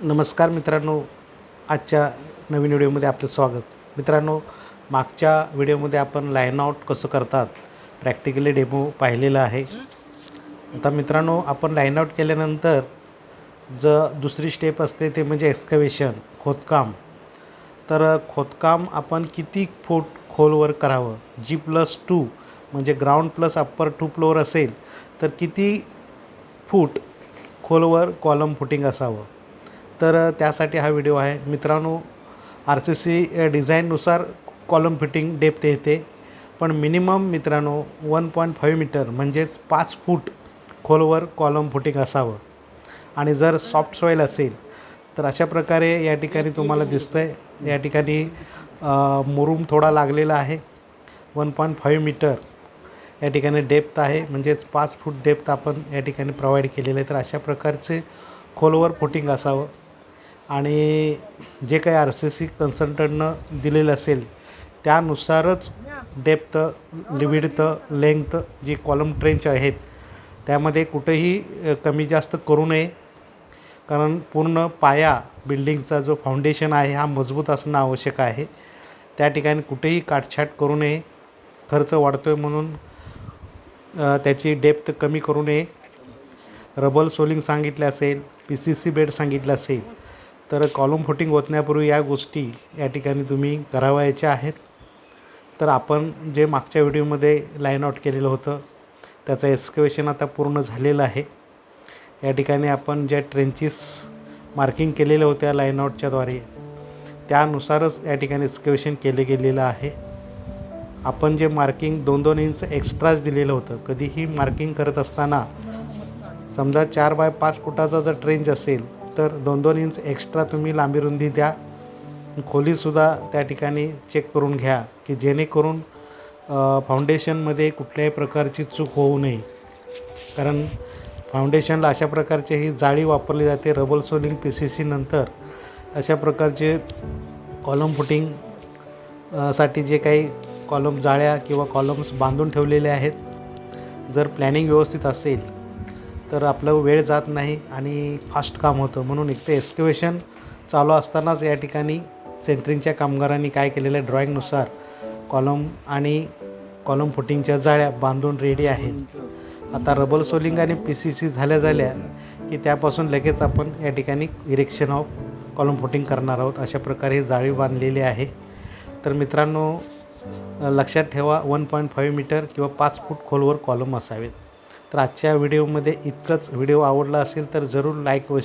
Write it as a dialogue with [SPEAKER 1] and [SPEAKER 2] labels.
[SPEAKER 1] नमस्कार मित्रांनो. आजच्या नवीन व्हिडिओमध्ये आपलं स्वागत. मित्रांनो मागच्या व्हिडिओमध्ये आपण लाईन आउट कसं करतात प्रॅक्टिकली डेमो पाहिलेला आहे. आता मित्रांनो आपण लाईन आउट केल्यानंतर ज दुसरी स्टेप असते ते म्हणजे एक्सकवेशन खोदकाम. तर खोदकाम आपण किती फूट खोलवर करावं? जी प्लस टू म्हणजे ground plus upper two floor असेल तर किती फूट खोलवर कॉलम फुटिंग असावं? तर त्यासाठी हा व्हिडिओ आहे. मित्रांनो आर सी सी डिझाईननुसार कॉलम फिटिंग डेप्थ येते. पण मिनिमम मित्रांनो वन पॉईंट फाईव्ह मीटर म्हणजेच पाच फूट खोलवर कॉलम फुटिंग असावं. आणि जर सॉफ्ट सॉईल असेल तर अशा प्रकारे या ठिकाणी तुम्हाला दिसतं आहे या ठिकाणी मुरूम थोडा लागलेला आहे. वन पॉईंट फाईव्ह मीटर या ठिकाणी डेप्थ आहे. म्हणजेच पाच फूट डेप्थ आपण या ठिकाणी प्रोव्हाइड केलेलं आहे. तर अशा प्रकारचे खोलवर फुटिंग असावं. आणि जे काही आर सी सी कन्सल्टंटनं दिलेलं असेल त्यानुसारच डेप्थ विड्थ लेंथ जी कॉलम ट्रेंच आहेत त्यामध्ये कुठेही कमी जास्त करू नये. कारण पूर्ण पाया बिल्डिंगचा जो फाउंडेशन आहे हा मजबूत असणं आवश्यक आहे. त्या ठिकाणी कुठेही काटछाट करू नये. खर्च वाढतो आहे म्हणून त्याची डेप्थ कमी करू नये. रबल सोलिंग सांगितलं असेल पी सी सी बेड सांगितलं असेल तर कॉलम फुटिंग ओतण्यापूर्वी या गोष्टी या ठिकाणी तुम्ही करावयाच्या आहेत. तर आपण जे मागच्या व्हिडिओमध्ये लाईन आउट केलेलं होतं त्याचं एक्सकवेशन आता पूर्ण झालेलं आहे. या ठिकाणी आपण ज्या ट्रेंचेस मार्किंग केलेल्या होत्या लाईन आउटच्याद्वारे त्यानुसारच या ठिकाणी एक्सकवेशन केले गेलेलं आहे. आपण जे मार्किंग दोन दोन इंच एक्स्ट्राच दिलेलं होतं कधीही मार्किंग करत असताना समजा चार बाय पाच फुटाचा जर ट्रेंच असेल तर दोन दोन इंच एक्स्ट्रा तुम्ही लांबी रुंदी द्या. खोलीसुद्धा त्या ठिकाणी चेक करून घ्या की जेणेकरून फाउंडेशनमध्ये कुठल्याही प्रकारची चूक होऊ नये. कारण फाउंडेशनला अशा प्रकारचे ही जाळी वापरली जाते rubble soling P C C नंतर. अशा प्रकारचे कॉलम फुटिंगसाठी जे काही कॉलम जाळ्या किंवा कॉलम्स बांधून ठेवलेले आहेत. जर प्लॅनिंग व्यवस्थित असेल तर आपलं वेळ जात नाही आणि फास्ट काम होतं. म्हणून एक ते एक्स्कवेशन चालू असतानाच या ठिकाणी सेंटरिंगच्या कामगारांनी काय केलेलं आहे? ड्रॉईंगनुसार कॉलम आणि कॉलम फुटिंगच्या जाळ्या बांधून रेडी आहेत. आता रबल सोलिंग आणि पी सी सी झाल्या झाल्या की त्यापासून लगेच आपण या ठिकाणी इरेक्शन ऑफ कॉलम फुटिंग करणार आहोत. अशा प्रकारे जाळी बांधलेली आहे. तर मित्रांनो लक्षात ठेवा वन पॉईंट फाईव्ह मीटर किंवा पाच फूट खोलवर कॉलम असावेत. तर आजच्या व्हिडिओमध्ये इतकंच. व्हिडिओ आवडला असेल तर जरूर लाईक व